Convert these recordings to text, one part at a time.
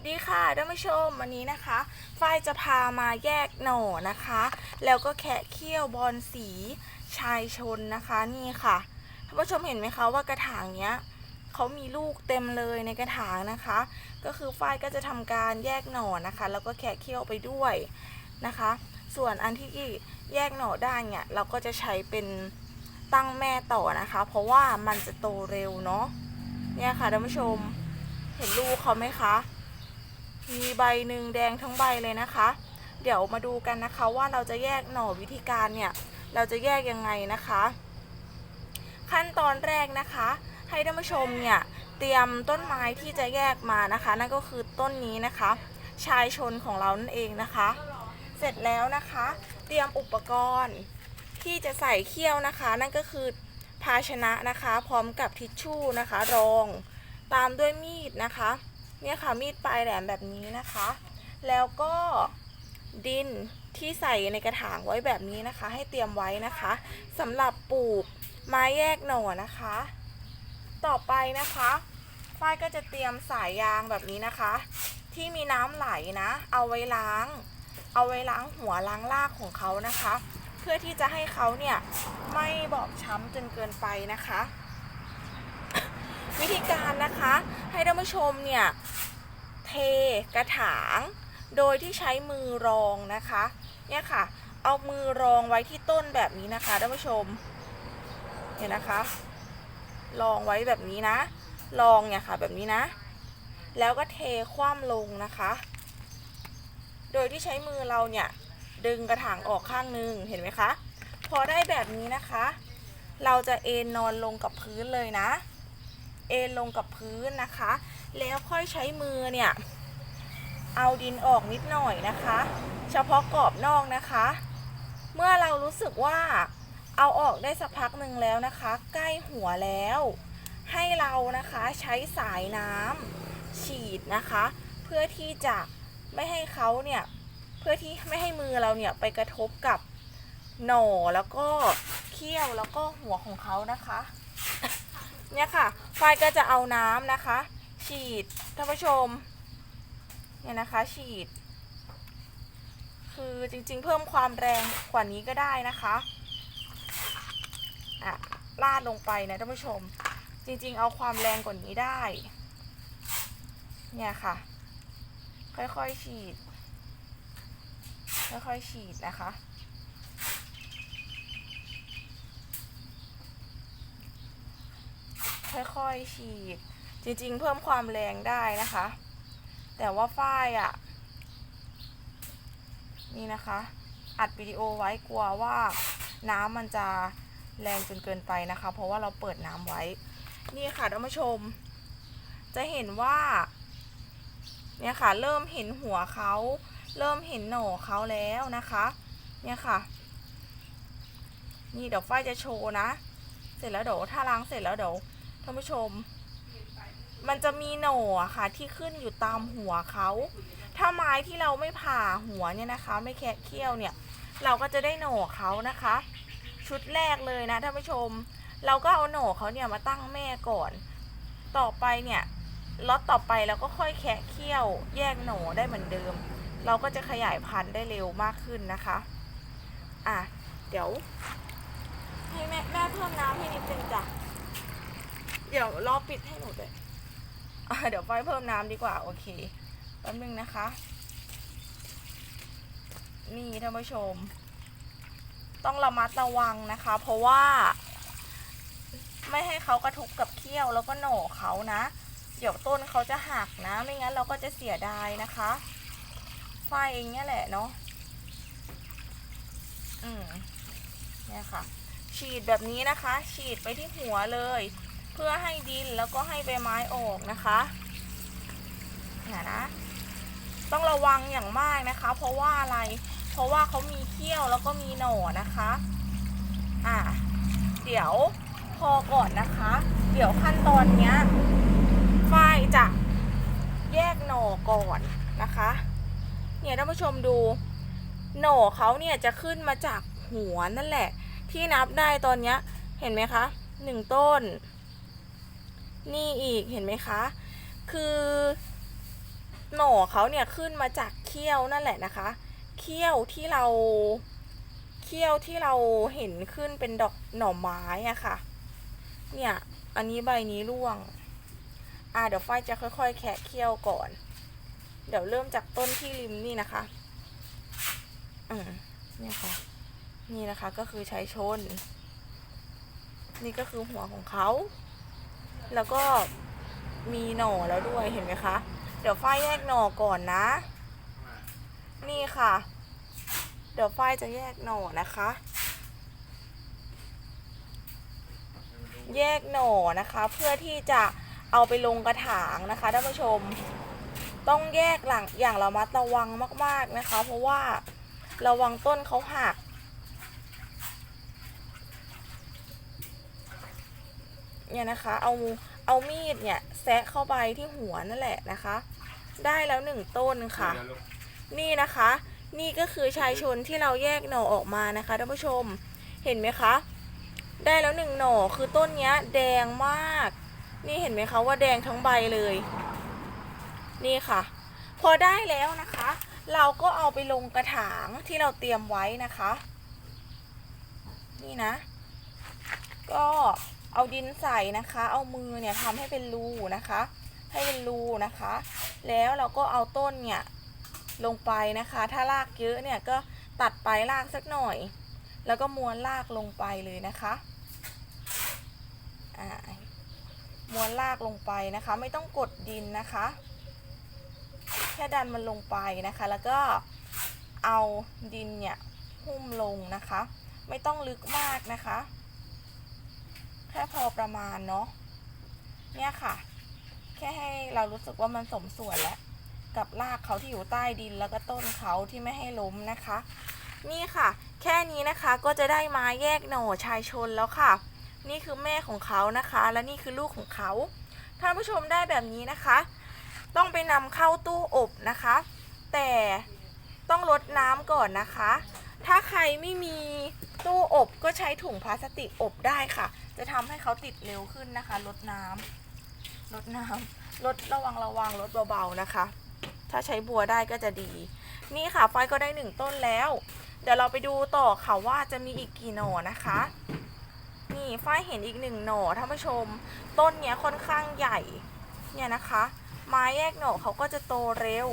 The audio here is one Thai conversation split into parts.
วัสดีค่ะท่านผู้ชมวันนี้นะคะฝ้ายจะพามาแยกหน่อนะคะ แล้วก็แคะเขี้ยวบอลสีชายชนนะคะนี่ค่ะท่านผู้ชมเห็นไหมคะว่ากระถางเนี้ยเขามีลูกเต็มเลยในกระถางนะคะ ก็คือฝ้ายก็จะทำการแยกหน่อนะคะ แล้วก็แคะเขี้ยวไปด้วยนะคะ ส่วนอันที่แยกหน่อได้เนี่ยเราก็จะใช้เป็นตั้งแม่ต่อนะคะ เพราะว่ามันจะโตเร็วเนาะเนี่ยค่ะท่านผู้ชมเห็นลูกเขาไหมคะ มีใบหนึ่งแดงทั้งใบเลยนะคะ เดี๋ยวมาดูกันนะคะว่าเราจะแยกหน่อวิธีการเนี่ยเราจะแยกยังไงนะคะ ขั้นตอนแรกนะคะ ให้ท่านผู้ชมเนี่ยเตรียมต้นไม้ที่จะแยกมานะคะ นั่นก็คือต้นนี้นะคะ ชายชนของเรานั่นเองนะคะ เสร็จแล้วนะคะ เตรียมอุปกรณ์ที่จะใส่เขี้ยวนะคะ นั่นก็คือภาชนะนะคะ พร้อมกับทิชชู่นะคะ รอง ตามด้วยมีดนะคะ เนี่ยค่ะมีดปลายแหลมแบบนี้นะคะ แล้วก็ดินที่ใส่ในกระถางไว้แบบนี้นะคะ ให้เตรียมไว้นะคะสำหรับปลูกไม้แยกหน่อนะคะ ต่อไปนะคะฝ้ายก็จะเตรียมสายยางแบบนี้นะคะ ที่มีน้ำไหลนะ เอาไว้ล้าง เอาไว้ล้างหัวล้างรากของเขานะคะ เพื่อที่จะให้เขาเนี่ยไม่บอบช้ำจนเกินไปนะคะ วิธีการนะคะให้ท่านผู้ชมเนี่ยเทกระถาง โดยที่ใช้มือรองนะคะเนี่ยค่ะ เอามือรองไว้ที่ต้นแบบนี้นะคะท่านผู้ชมเห็นนะคะรองไว้แบบนี้นะรองเนี่ยค่ะแบบนี้นะ แล้วก็เทคว่ำลงนะคะ โดยที่ใช้มือเราเนี่ยดึงกระถางออกข้างนึงเห็นไหมคะ พอได้แบบนี้นะคะ เราจะเอนนอนลงกับพื้นเลยนะ เอนลงกับพื้นนะคะ แล้วค่อยใช้มือเนี่ย เอาดินออกนิดหน่อยนะคะ เฉพาะกรอบนอกนะคะ เมื่อเรารู้สึกว่าเอาออกได้สักพักหนึ่งแล้วนะคะ ใกล้หัวแล้ว ให้เรานะคะใช้สายน้ำฉีดนะคะ เพื่อที่จะไม่ให้เขาเนี่ยเพื่อที่ไม่ให้มือเราเนี่ยไปกระทบกับหน่อแล้วก็เขี้ยวแล้วก็หัวของเขานะคะ เนี่ยค่ะ ไฟก็จะเอาน้ำนะคะ ฉีดท่านผู้ชมเนี่ยนะคะฉีด คือจริงๆ เพิ่มความแรงกว่านี้ก็ได้นะคะอะลาดลงไปนะท่านผู้ชม จริงๆ เอาความแรงกว่านี้ได้ เนี่ยค่ะ ค่อยๆฉีด ค่อยๆฉีดนะคะ ค่อยๆฉีด จริงๆ เพิ่มความแรงได้นะคะ แต่ว่าฝ้ายอะ่ะ นี่นะคะ อัดวิดีโอไว้กลัวว่าน้ำมันจะแรงจนเกินไปนะคะ เพราะว่าเราเปิดน้ำไว้ นี่ค่ะท่านผู้ชม จะเห็นว่า เนี่ยค่ะ เริ่มเห็นหัวเขา เริ่มเห็นหน่อเขาแล้วนะคะ เนี่ยค่ะ นี่เดี๋ยวฝ้ายจะโชว์นะ เสร็จแล้วเดี๋ยวถ้าล้างเสร็จแล้วเดี๋ยว ท่านผู้ชม มันจะมีหน่อะค่ะ ที่ขึ้นอยู่ตามหัวเขา ถ้าไม้ที่เราไม่ผ่าหัวเนี่ยนะคะ ไม่แคะเขี้ยวเนี่ย เราก็จะได้หน่อเขานะคะ ชุดแรกเลยนะท่านผู้ชม เราก็เอาหน่อเขาเนี่ยมาตั้งแม่ก่อน ต่อไปเนี่ยล็อตต่อไปเราก็ค่อยแคะเขี้ยว แยกหน่อได้เหมือนเดิม เราก็จะขยายพันธุ์ได้เร็วมากขึ้นนะคะ อะ เดี๋ยว ให้แม่แม่เพิ่มน้ำให้นิดนึงจ้ะ เดี๋ยวรอปิดให้หนูด้วยเดี๋ยวไฟเพิ่มน้ำดีกว่า โอเคแป๊บนึงนะคะ นี่ท่านผู้ชม ต้องระมัดระวังนะคะ เพราะว่า ไม่ให้เขากระทบกับเขี้ยวแล้วก็โหน่เขานะ เดี๋ยวต้นเขาจะหักนะ ไม่งั้นเราก็จะเสียดายนะคะไฟเองเนี่ยแหละเนาะอืมเนี่ยค่ะ ฉีดแบบนี้นะคะ ฉีดไปที่หัวเลย พื่อให้ดินแล้วก็ให้ใบไม้ออกนะคะนี่นะ ต้องระวังอย่างมากนะคะ เพราะว่าอะไร เพราะว่าเขามีเขี้ยวแล้วก็มีหน่อนะคะ อ่า เดี๋ยวพอก่อนนะคะ เดี๋ยวขั้นตอนเนี้ยฝ้ายจะแยกหน่อก่อนนะคะ เนี่ยท่านผู้ชมดู หน่อเขาเนี่ยจะขึ้นมาจากหัวนั่นแหละ ที่นับได้ตอนเนี้ย เห็นไหมคะหนึ่งต้น นี่อีกเห็นไหมคะ คือหน่อเขาเนี่ยขึ้นมาจากเขี้ยวนั่นแหละนะคะ เขี้ยวที่เราเขี้ยวที่เราเห็นขึ้นเป็นดอกหน่อไม้อะค่ะ เนี่ย อันนี้ใบนี้ร่วง อ่าเดี๋ยวฝ้ายจะค่อย ๆ แคะเขี้ยวก่อน เดี๋ยวเริ่มจากต้นที่ริมนี่นะคะ อืมเนี่ยค่ะ นี่นะคะก็คือใช้ชน นี่ก็คือหัวของเขา แล้วก็มีหน่อแล้วด้วยเห็นไหมคะ เดี๋ยวฝ้ายแยกหน่อก่อนนะ นี่ค่ะ เดี๋ยวฝ้ายจะแยกหน่อนะคะ แยกหน่อนะคะ เพื่อที่จะเอาไปลงกระถางนะคะท่านผู้ชม ต้องแยกหลังอย่างระมัดระวังมาก ๆนะคะ เพราะว่าระวังต้นเขาหัก เนี่ยนะคะ เอาเอามีดเนี่ยแซะเข้าไปที่หัวนั่นแหละนะคะ ได้แล้วหนึ่งต้นค่ะ นี่นะคะ นี่ก็คือชายชนที่เราแยกหน่อออกมานะคะท่านผู้ชมเห็นไหมคะ ได้แล้วหนึ่งหน่อคือต้นเนี้ย แดงมาก นี่เห็นไหมคะว่าแดงทั้งใบเลย นี่ค่ะ พอได้แล้วนะคะ เราก็เอาไปลงกระถางที่เราเตรียมไว้นะคะ นี่นะ ก็ เอาดินใส่นะคะ เอามือเนี่ยทำให้เป็นรูนะคะ ให้เป็นรูนะคะ แล้วเราก็เอาต้นเนี่ยลงไปนะคะ ถ้ารากเยอะเนี่ยก็ตัดไปรากสักหน่อย แล้วก็ม้วนรากลงไปเลยนะคะอ่าม้วนรากลงไปนะคะ ไม่ต้องกดดินนะคะ แค่ดันมันลงไปนะคะ แล้วก็เอาดินเนี่ยหุ้มลงนะคะ ไม่ต้องลึกมากนะคะ แค่พอประมาณเนาะเนี่ยค่ะ แค่ให้เรารู้สึกว่ามันสมส่วนแล้วกับรากเขาที่อยู่ใต้ดินแล้วก็ต้นเขาที่ไม่ให้ล้มนะคะ นี่ค่ะ แค่นี้นะคะก็จะได้ไม้แยกหน่อชายชนแล้วค่ะ นี่คือแม่ของเขานะคะ และนี่คือลูกของเขาท่านผู้ชมได้แบบนี้นะคะ ต้องไปนำเข้าตู้อบนะคะ แต่ต้องลดน้ำก่อนนะคะ ถ้าใครไม่มี ตู้อบก็ใช้ถุงพลาสติกอบได้ค่ะ จะทำให้เขาติดเร็วขึ้นนะคะลดน้ำลดน้ำลดระวังระวังลดเบาๆนะคะ ถ้าใช้บัวได้ก็จะดี นี่ค่ะไฟก็ได้หนึ่งต้นแล้ว เดี๋ยวเราไปดูต่อค่ะว่าจะมีอีกกี่หน่อนะคะ นี่ฝ้ายเห็นอีกหนึ่งหน่อท่านผู้ชม ต้นเนี้ยค่อนข้างใหญ่ เนี่ยนะคะ ไม้แยกหน่อเขาก็จะโตเร็ว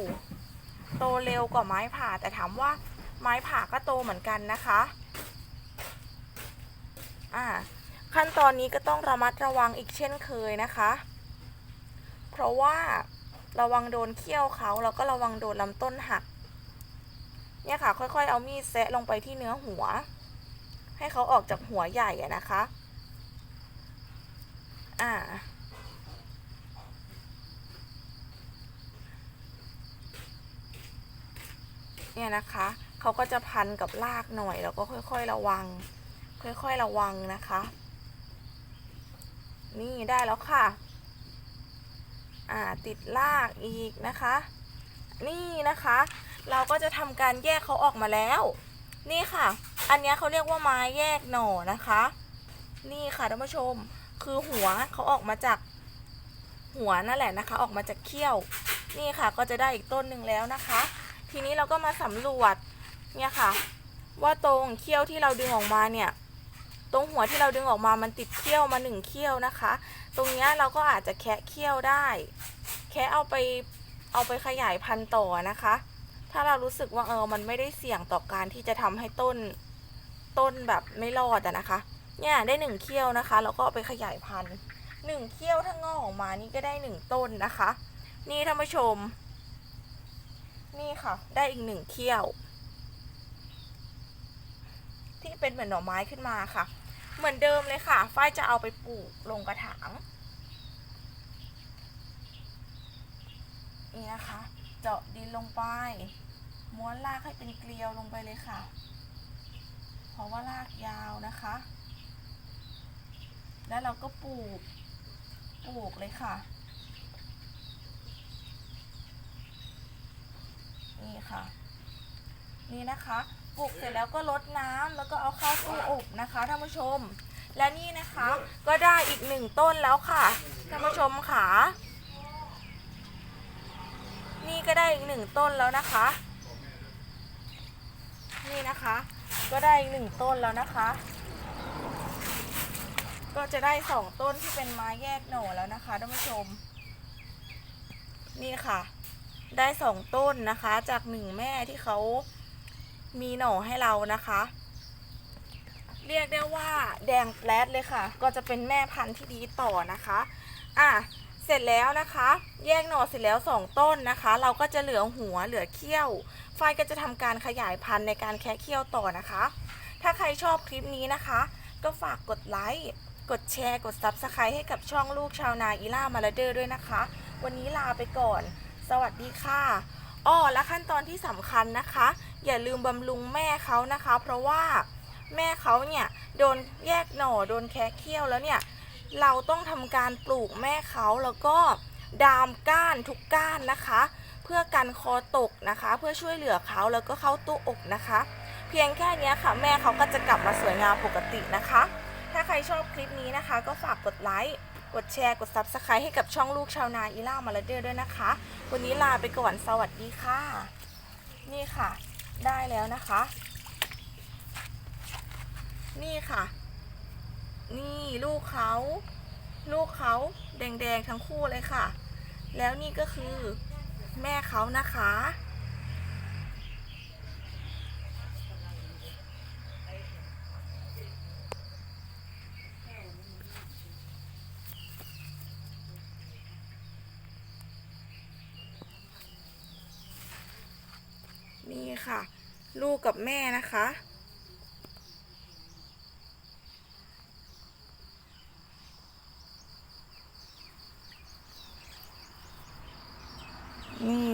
โตเร็วกว่าไม้ผ่าแต่ถามว่าไม้ผ่าก็โตเหมือนกันนะคะ อ่าขั้นตอนนี้ก็ต้องระมัดระวังอีกเช่นเคยนะคะ เพราะว่าระวังโดนเขี้ยวเขาแล้วก็ระวังโดนลำต้นหัก เนี่ยค่ะ ค่อยๆ เอามีดแซะลงไปที่เนื้อหัว ให้เขาออกจากหัวใหญ่อะนะคะ อ่า เนี่ยนะคะ เขาก็จะพันกับรากหน่อยแล้วก็ค่อยๆระวัง ค่อยๆระวังนะคะ นี่ได้แล้วค่ะ อ่าติดรากอีกนะคะ นี่นะคะ เราก็จะทำการแยกเขาออกมาแล้ว นี่ค่ะ อันนี้เขาเรียกว่าไม้แยกหน่อนะคะ นี่ค่ะท่านผู้ชม คือหัวเขาออกมาจากหัวนั่นแหละนะคะ ออกมาจากเขี้ยว นี่ค่ะก็จะได้อีกต้นหนึ่งแล้วนะคะ ทีนี้เราก็มาสำรวจเนี่ยค่ะ ว่าตรงเขี้ยวที่เราดึงออกมาเนี่ย ตรงหัวที่เราดึงออกมามันติดเขี้ยวมาหนึ่งเขี้ยวนะคะ ตรงนี้เราก็อาจจะแคะเขี้ยวได้ แค่เอาไปเอาไปขยายพันธุ์ต่อนะคะ ถ้าเรารู้สึกว่าเออมันไม่ได้เสี่ยงต่อการที่จะทำให้ต้นต้นแบบไม่รอดอะนะคะ เนี่ยได้หนึ่งเขี้ยวนะคะแล้วก็เอาไปขยายพันธุ์หนึ่งเขี้ยวถ้างอกออกมานี่ก็ได้หนึ่งต้นนะคะ นี่ท่านผู้ชม นี่ค่ะ ได้อีกหนึ่งเขี้ยว ที่เป็นเหมือนหน่อไม้ขึ้นมาค่ะ เหมือนเดิมเลยค่ะ ฝ้ายจะเอาไปปลูกลงกระถาง นี่นะคะ เจาะดินลงไป ม้วนรากให้เป็นเกลียวลงไปเลยค่ะ เพราะว่ารากยาวนะคะ แล้วเราก็ปลูก ปลูกเลยค่ะ นี่ค่ะ นี่นะคะ ปลูกเสร็จแล้วก็ลดน้ำแล้วก็เอาเข้าตู้อบนะคะท่านผู้ชม และนี่นะคะก็ได้อีกหนึ่งต้นแล้วค่ะท่านผู้ชมค่ะนี่ก็ได้อีกหนึ่งต้นแล้วนะคะ นี่นะคะ ก็ได้อีกหนึ่งต้นแล้วนะคะ ก็จะได้สองต้นที่เป็นไม้แยกหน่อแล้วนะคะท่านผู้ชม นี่ค่ะ ได้สองต้นนะคะ จากหนึ่งแม่ที่เขา มีหน่อให้เรานะคะ เรียกได้ว่าแดงแปลดเลยค่ะ ก็จะเป็นแม่พันธุ์ที่ดีต่อนะคะ อะเสร็จแล้วนะคะ แยกหน่อเสร็จแล้วสองต้นนะคะ เราก็จะเหลือหัวเหลือเขี้ยวไฟก็จะทำการขยายพันธุ์ในการแคะเขี้ยวต่อนะคะ ถ้าใครชอบคลิปนี้นะคะ ก็ฝากกดไลค์กดแชร์กด Subscribe ให้กับช่องลูกชาวนาอีล่ามาลาเดอร์ด้วยนะคะ วันนี้ลาไปก่อน สวัสดีค่ะอ้อและขั้นตอนที่สำคัญนะคะ อย่าลืมบำรุงแม่เขานะคะ เพราะว่าแม่เขาเนี่ยโดนแยกหน่อโดนแคะเขี้ยวแล้วเนี่ยเราต้องทำการปลูกแม่เขาแล้วก็ดามก้านทุกก้านนะคะ เพื่อกันคอตกนะคะ เพื่อช่วยเหลือเขาแล้วก็เข้าตู้อกนะคะ เพียงแค่นี้ค่ะ แม่เขาก็จะกลับมาสวยงามปกตินะคะ ถ้าใครชอบคลิปนี้นะคะ ก็ฝากกดไลค์กดแชร์กด Subscribe ให้กับช่องลูกชาวนาอีล่ามาลเดอร์ด้วยนะคะ วันนี้ลาไปก่อนสวัสดีค่ะ นี่ค่ะ ได้แล้วนะคะ นี่ค่ะ นี่ลูกเขา ลูกเขาแดงๆทั้งคู่เลยค่ะ แล้วนี่ก็คือแม่เขานะคะ นี่ ค่ะ ลูกกับแม่นะคะ นี่